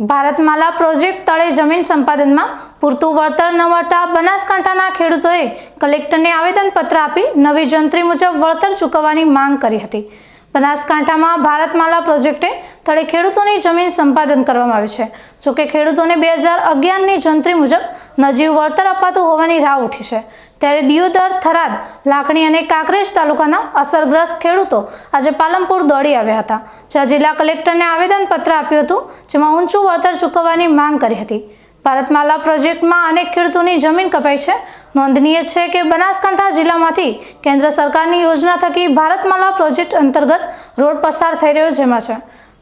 Bharatmala project તળે જમીન સંપાદનમાં પૂરતું વળતર ન મળતા બનાસકાંઠાના ખેડૂતોએ કલેક્ટરને આવેદનપત્ર આપી નવી જંત્રી મુજબ વળતર ચૂકવવાની માંગ કરી હતી. બનાસકાંઠામાં ભારતમાલા પ્રોજેક્ટે તળે ખેડૂતોની જમીન સંપાદન કરવામાં આવી છે. જોકે ખેડૂતોને બે હજાર અગિયારની જંત્રી મુજબ નજીવ વળતર અપાતું હોવાની રાહ ઉઠી છે. ત્યારે દિયોદર, થરાદ, લાખણી અને કાંકરેજ તાલુકાના અસરગ્રસ્ત ખેડૂતો આજે પાલનપુર દોડી આવ્યા હતા, જ્યાં જિલ્લા કલેક્ટરને આવેદનપત્ર આપ્યું હતું, જેમાં ઊંચું વળતર ચૂકવવાની માંગ કરી હતી. ભારતમાલા પ્રોજેક્ટમાં અનેક ખેડૂતોની જમીન કપાઈ છે. નોંધનીય છે કે બનાસકાંઠા જિલ્લામાંથી કેન્દ્ર સરકારની યોજના થકી ભારતમાલા પ્રોજેક્ટ અંતર્ગત રોડ પસાર થઈ રહ્યો જેમાં છે.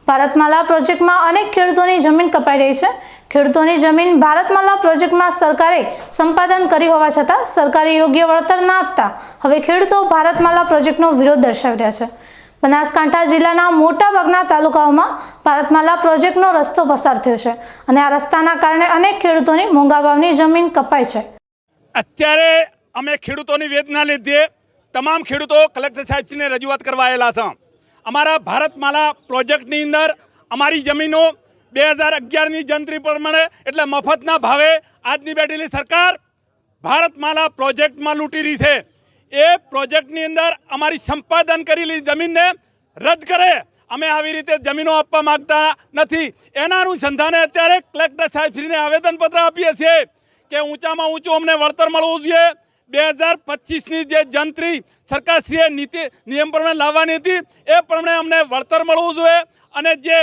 ભારતમાલા પ્રોજેક્ટમાં અનેક ખેડૂતોની જમીન કપાઈ રહી છે. ખેડૂતોની જમીન ભારતમાલા પ્રોજેક્ટમાં સરકારે સંપાદન કરી હોવા છતાં સરકારે યોગ્ય વળતર ના આપતા હવે ખેડૂતો ભારતમાલા પ્રોજેક્ટનો વિરોધ દર્શાવી રહ્યા છે. બનાસકાંઠા જિલ્લાના મોટાભાગના તાલુકાઓમાં ભારતમાલા પ્રોજેક્ટનો રસ્તો પસાર થયો છે અને આ રસ્તાના કારણે અનેક ખેડૂતોની મોંઘા ભાવની જમીન કપાઈ છે. અત્યારે અમે ખેડૂતોની વેદના લીધે તમામ ખેડૂતો કલેક્ટર સાહેબજીને રજૂઆત કરવા આવેલા છે. અમારા ભારતમાલા પ્રોજેક્ટની અંદર અમારી જમીનો બે હજાર અગિયારની જંત્રી પ્રમાણે એટલે મફતના ભાવે આજની બેઠેલી સરકાર ભારતમાલા પ્રોજેક્ટમાં લૂંટી રહી છે. એ પ્રોજેક્ટની અંદર અમારી સંપાદન કરેલી જમીનને રદ કરે. અમે આવી રીતે જમીનો આપવા માગતા નથી. એના અનુસંધાને અત્યારે કલેક્ટર સાહેબશ્રીને આવેદનપત્ર આપીએ છીએ કે ઊંચામાં ઊંચું અમને વળતર મળવું જોઈએ. બે હજાર પચીસની જે જંત્રી સરકારશ્રીએ નીતિ નિયમ પ્રમાણે લાવવાની હતી, એ પ્રમાણે અમને વળતર મળવું જોઈએ. અને જે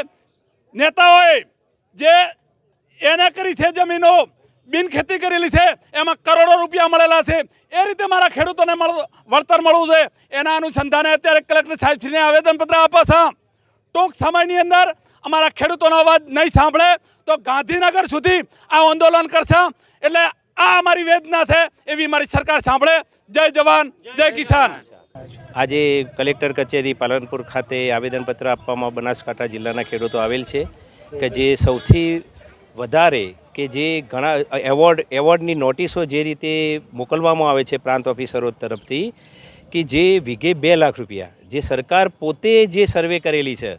નેતાઓએ જે એને કરી છે જમીનો બિન ખેતી કરેલી છે, એમાં કરોડો રૂપિયા મળેલા છે. એ રીતે મારા ખેડૂતોને વળતર મળવું જોઈએ. એના અનુસંધાને અત્યારે કલેક્ટર સાહેબશ્રીને આવેદનપત્ર આપે છે. ટૂંક સમયની અંદર અમારા ખેડૂતોનો અવાજ નહીં સાંભળે તો ગાંધીનગર સુધી આ આંદોલન કરશે. એટલે આ અમારી વેદના છે, એવી મારી સરકાર સાંભળે. જય જવાન, જય કિસાન. આજે કલેક્ટર કચેરી પાલનપુર ખાતે આવેદનપત્ર આપવામાં બનાસકાંઠા જિલ્લાના ખેડૂતો આવેલ છે કે જે સૌથી વધારે કે જે ઘણા એવોર્ડ, એવોર્ડની નોટિસો જે રીતે મોકલવામાં આવે છે પ્રાંત ઓફિસરો તરફથી, કે જે વીઘે બે લાખ રૂપિયા, જે સરકાર પોતે જે સર્વે કરેલી છે,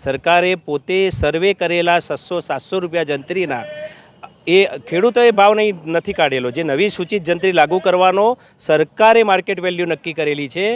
સરકારે પોતે સર્વે કરેલા છસો, સાતસો રૂપિયા જંત્રીના, એ ખેડૂતોએ ભાવ નહીં, નથી કાઢેલો. જે નવી સૂચિત જંત્રી લાગુ કરવાનો સરકારે માર્કેટ વેલ્યુ નક્કી કરેલી છે,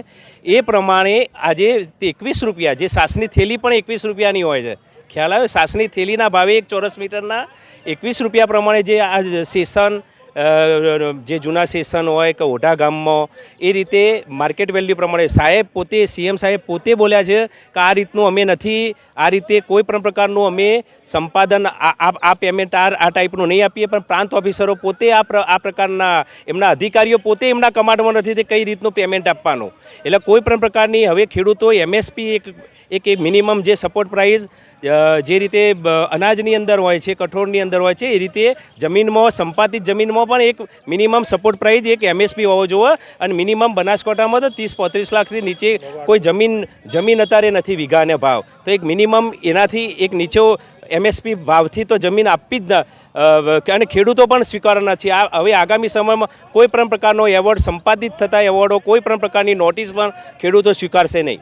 એ પ્રમાણે આજે એકવીસ રૂપિયા, જે સાસની થેલી પણ એકવીસ રૂપિયાની હોય છે. ખ્યાલ આવ્યો? સાસની થેલીના ભાવે એક ચોરસ મીટરના એકવીસ રૂપિયા પ્રમાણે જે આ સેશન અ, જે જૂના સેશન હોય કે ઓઢા ગામમાં, એ રીતે માર્કેટ વેલ્યુ પ્રમાણે સાહેબ પોતે, સીએમ સાહેબ પોતે બોલ્યા છે કે આ રીતનું અમે નથી, આ રીતે કોઈ પણ પ્રકારનું અમે સંપાદન, આ પેમેન્ટ આ આ ટાઈપનું નહીં આપીએ, પણ પ્રાંત ઓફિસરો પોતે આ આ પ્રકારના, એમના અધિકારીઓ પોતે એમના કમાન્ડમાં નથી તે કઈ રીતનું પેમેન્ટ આપવાનું. એટલે કોઈ પણ પ્રકારની હવે ખેડૂતો એમએસપી એક એક મિનિમમ જે સપોર્ટ પ્રાઇસ જે રીતે અનાજની અંદર હોય છે, કઠોળની અંદર હોય છે, એ રીતે જમીનમાં, સંપાદિત જમીનમાં પણ એક મિનિમમ સપોર્ટ પ્રાઇઝ એક એમએસપી હોવો જોઈએ અને મિનિમમ બનાસકાંઠામાં તો ત્રીસ પોત્રીસ લાખથી નીચે કોઈ જમીન જમીન અત્યારે નથી વીઘાને ભાવ. તો એક મિનિમમ એનાથી એક નીચો એમએસપી ભાવથી તો જમીન આપવી જ અને ખેડૂતો પણ સ્વીકાર નથી. આ, હવે આગામી સમયમાં કોઈ પણ પ્રકારનો એવોર્ડ સંપાદિત થતા એવોર્ડો કોઈ પણ પ્રકારની નોટિસ પણ ખેડૂતો સ્વીકારશે નહીં.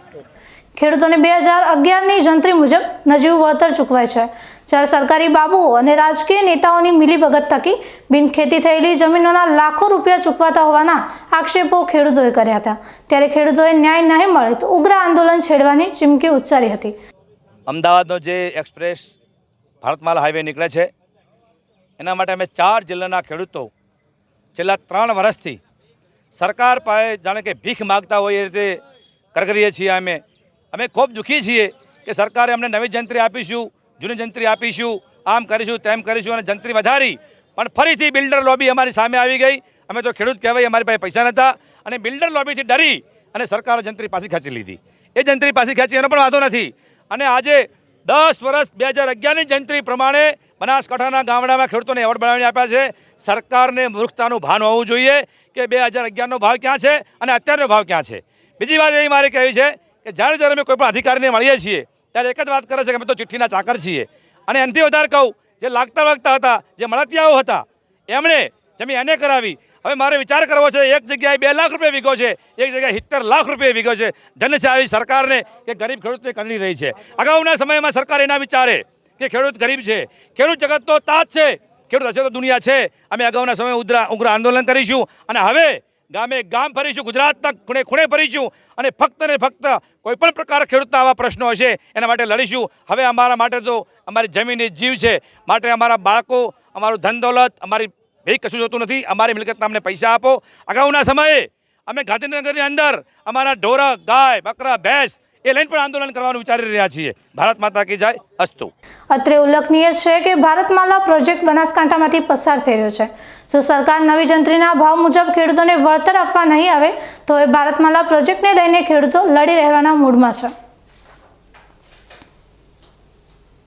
ખેડૂતોને બે હજાર અગિયારની જંત્રી મુજબ નજીવું વળતર ચૂકવાય છે. જ્યારે સરકારી બાબુઓ અને રાજકીય નેતાઓની મિલીભગત થકી બિનખેતી થયેલી જમીનોના લાખો રૂપિયા ચૂકવાતા હોવાના આક્ષેપો ખેડૂતોએ કર્યા હતા. ત્યારે ખેડૂતોએ ન્યાય નહીં મળે તો ઉગ્ર આંદોલન છેડવાની ચીમકી ઉચ્ચારી હતી. અમદાવાદનો જે એક્સપ્રેસ ભારતમાલ હાઈવે નીકળે છે, એના માટે અમે ચાર જિલ્લાના ખેડૂતો છેલ્લા ત્રણ વર્ષથી સરકાર પાસે જાણે કે ભીખ માગતા હોય એ રીતે કરગરીએ છીએ અમે. અમે ખૂબ દુઃખી છીએ કે સરકારે અમને નવી જંત્રી આપીશું, જૂની જંત્રી આપીશું, આમ કરીશું, તેમ કરીશું અને જંત્રી વધારી. પણ ફરીથી બિલ્ડર લોબી અમારી સામે આવી ગઈ. અમે તો ખેડૂત કહેવાય, અમારી પાસે પૈસા નહોતા અને બિલ્ડર લોબીથી ડરી અને સરકારે જંત્રી પાછી ખેંચી લીધી. એ જંત્રી પાછી ખેંચી, એનો પણ વાંધો નથી. અને આજે દસ વર્ષ બે હજાર અગિયારની જંત્રી પ્રમાણે બનાસકાંઠાના ગામડામાં ખેડૂતોને એવોર્ડ બનાવીને આપ્યા છે. સરકારને મૂર્ખતાનું ભાન હોવું જોઈએ કે બે હજાર અગિયારનો ભાવ ક્યાં છે અને અત્યારનો ભાવ ક્યાં છે. બીજી વાત એ મારે કહેવી છે કે જ્યારે જ્યારે અમે કોઈ પણ અધિકારીને મળીએ છીએ, ત્યારે એક જ વાત કરે છે કે અમે તો ચિઠ્ઠીના ચાકર છીએ. અને એનાથી વધારે કહું, જે લાગતા લાગતા હતા, જે મળતિયાઓ હતા, એમણે જમી એને કરાવી. હવે મારે વિચાર કરવો છે, એક જગ્યાએ બે લાખ રૂપિયા વીઘો છે, એક જગ્યાએ સિત્તેર લાખ રૂપિયા વીઘો છે. ધન્ય છે આવી સરકારને કે ગરીબ ખેડૂતને કંદરી રહી છે. અગાઉના સમયમાં સરકાર એના વિચારે કે ખેડૂત ગરીબ છે. ખેડૂત જગત તો તાજ છે. ખેડૂત હશે તો દુનિયા છે. અમે અગાઉના સમયે ઉગ્ર ઉગ્ર આંદોલન કરીશું. અને હવે ગામે ગામ ફરીશું ગુજરાતના ખૂણે ખૂણે ફરીશું અને ફક્ત ને ફક્ત કોઈપણ પ્રકાર ખેડૂતના આવા પ્રશ્નો હશે, એના માટે લડીશું. હવે અમારા માટે તો અમારી જમીન જીવ છે. માટે અમારા બાળકો, અમારું ધન દોલત, અમારી ભેગ કશું જોતું નથી. અમારી મિલકતના અમને પૈસા આપો. અગાઉના સમયે અમે ગાંધીનગરની અંદર અમારા ઢોરા, ગાય, બકરા, ભેંસ એ લઈને પણ આંદોલન કરવાનું વિચારી રહ્યા છીએ. ભારત માતા કી જાય. અસ્તુ. અત્રે ઉલ્લેખનીય છે કે ભારતમાલા પ્રોજેક્ટ બનાસકાંઠામાંથી પસાર થઈ રહ્યો છે. જો સરકાર નવી જંત્રીના ભાવ મુજબ ખેડૂતોને વળતર આપવા નહીં આવે, તો એ ભારતમાલા પ્રોજેક્ટને લઈને ખેડૂતો લડી રહેવાના મૂડમાં છે.